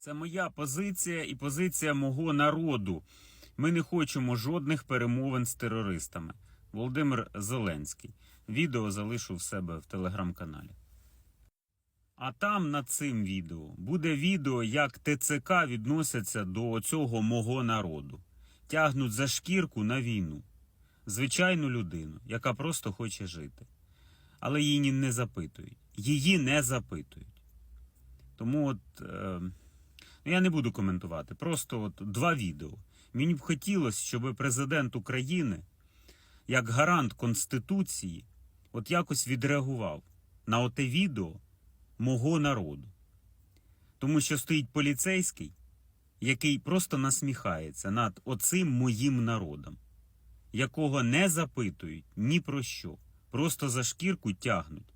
Це моя позиція і позиція мого народу. Ми не хочемо жодних перемовин з терористами. Володимир Зеленський. Відео залишу в себе в телеграм-каналі. А там над цим відео буде відео, як ТЦК відносяться до цього мого народу. Тягнуть за шкірку на війну. Звичайну людину, яка просто хоче жити. Але її не запитують. Її не запитують. Тому от. Е... Ну, я не буду коментувати. Просто от два відео. Мені б хотілося, щоб президент України, як гарант Конституції, от якось відреагував на оте відео мого народу. Тому що стоїть поліцейський, який просто насміхається над оцим моїм народом, якого не запитують ні про що, просто за шкірку тягнуть.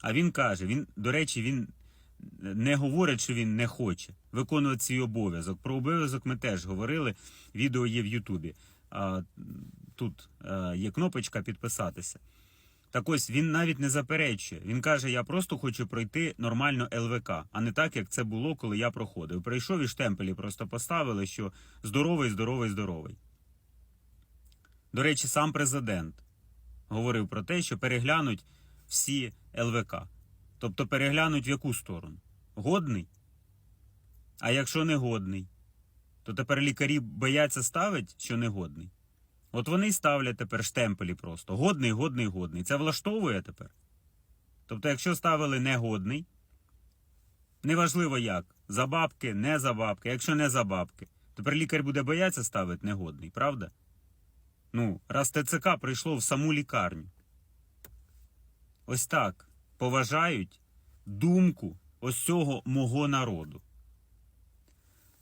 А він каже: він, до речі, він не говорить, що він не хоче виконувати свій обов'язок. Про обов'язок ми теж говорили. Відео є в Ютубі. Тут е, є кнопочка підписатися. Так ось він навіть не заперечує. Він каже: я просто хочу пройти нормально ЛВК, а не так, як це було, коли я проходив. Прийшов і штемпелі просто поставили, що здоровий, здоровий, здоровий. До речі, сам президент говорив про те, що переглянуть всі ЛВК. Тобто переглянуть в яку сторону? Годний? А якщо не годний, то тепер лікарі бояться ставити, що не годний. От вони ставлять тепер штемпелі просто. Годний, годний, годний. Це влаштовує тепер. Тобто, якщо ставили негодний, неважливо як, за бабки, не за бабки, якщо не за бабки, тепер лікар буде боятися ставити негодний, правда? Ну, раз ТЦК прийшло в саму лікарню. Ось так поважають думку ось цього мого народу.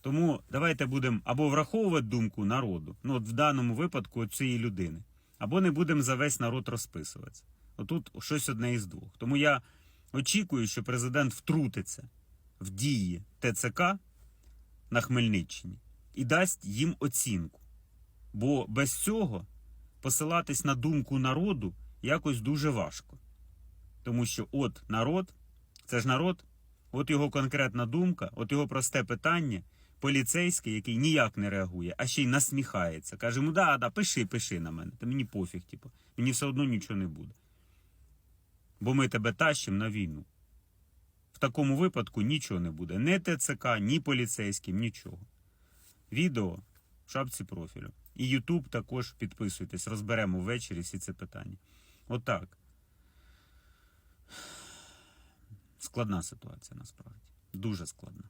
Тому давайте будемо або враховувати думку народу, ну от в даному випадку цієї людини, або не будемо за весь народ розписуватися. Отут щось одне із двох. Тому я очікую, що президент втрутиться в дії ТЦК на Хмельниччині і дасть їм оцінку. Бо без цього посилатись на думку народу якось дуже важко. Тому що от народ, це ж народ, от його конкретна думка, от його просте питання, поліцейський, який ніяк не реагує, а ще й насміхається. Каже йому, да, да, пиши, пиши на мене. Та мені пофіг, типу, мені все одно нічого не буде. Бо ми тебе тащимо на війну. В такому випадку нічого не буде. Ні ТЦК, ні поліцейським, нічого. Відео в шапці профілю. І Ютуб також підписуйтесь, розберемо ввечері всі це питання. Отак. Складна ситуація насправді. Дуже складна.